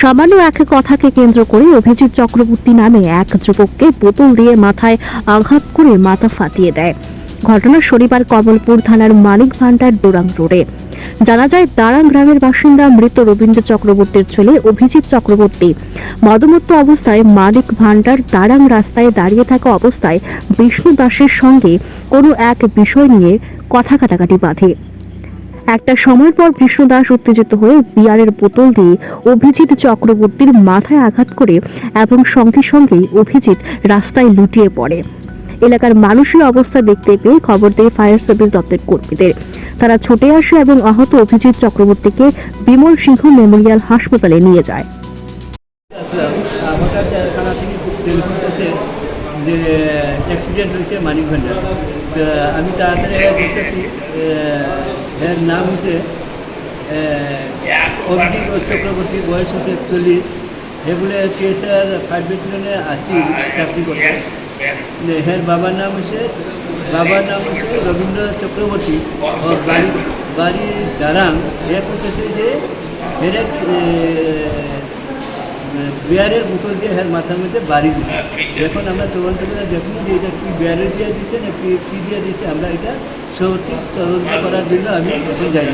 সামান্য এক কথাকে কেন্দ্র করে অভিজিৎ চক্রবর্তী নামে এক যুবককে বোতল দিয়ে মাথায় আঘাত করে মাথা ফাটিয়ে দেয়। ঘটনা শনিবার কমলপুর থানার মানিক ভান্ডার ডোরাং রোডে। জানা যায়, দারাং গ্রামের বাসিন্দা মৃত রবীন্দ্র চক্রবর্তীর ছেলে অভিজিৎ চক্রবর্তী। মদমত্ত অবস্থায় মানিক ভান্ডার দারাং রাস্তায় দাঁড়িয়ে থাকা অবস্থায় বিষ্ণু দাসের সঙ্গে কোনো এক বিষয় নিয়ে কথা কাটাকাটি বাঁধে। একটা সময় পর কৃষ্ণ দাস উত্তেজিত হয়ে বিয়ারের বোতল দিয়ে অভিজিৎ চক্রবর্তীর মাথায় আঘাত করে এবং সঙ্গে সঙ্গেই অভিজিৎ রাস্তায় লুটিয়ে পড়ে। এলাকার মানুষের অবস্থা দেখতে পেয়ে খবর দেয় ফায়ার সার্ভিস দপ্তরের কর্মীদের। তারা ছুটে আসে এবং আহত অভিজিৎ চক্রবর্তীকে বিমল সিংহ মেমোরিয়াল হাসপাতালে নিয়ে যায়। যে অ্যাক্সিডেন্ট হয়েছে মানিক ভান্ডার। তো আমি তাড়াতাড়ি দেখতেছি এর নাম হচ্ছে অভিজিৎ চক্রবর্তী বয়স হচ্ছে একচল্লিশ। এগুলো টিএসআর ফাইভ ব্যাটালিয়নে আসি চাকরি করতে। হ্যাঁ বাবার নাম হচ্ছে বাবার নাম হচ্ছে রবীন্দ্র চক্রবর্তী। ওর বাড়ি বাড়ি দারাং। এক হচ্ছে যে এ, বিয়ারের বোতল দিয়ে হ্যাঁ মাথার মধ্যে বাড়ি দিচ্ছে এখন আমরা তদন্ত করে দেখুন যে এটা কি বেয়ারে দিয়ে দিচ্ছে না কি কী দিয়ে দিচ্ছে আমরা এটা সঠিক তদন্ত করার জন্য আমি এখন যাই।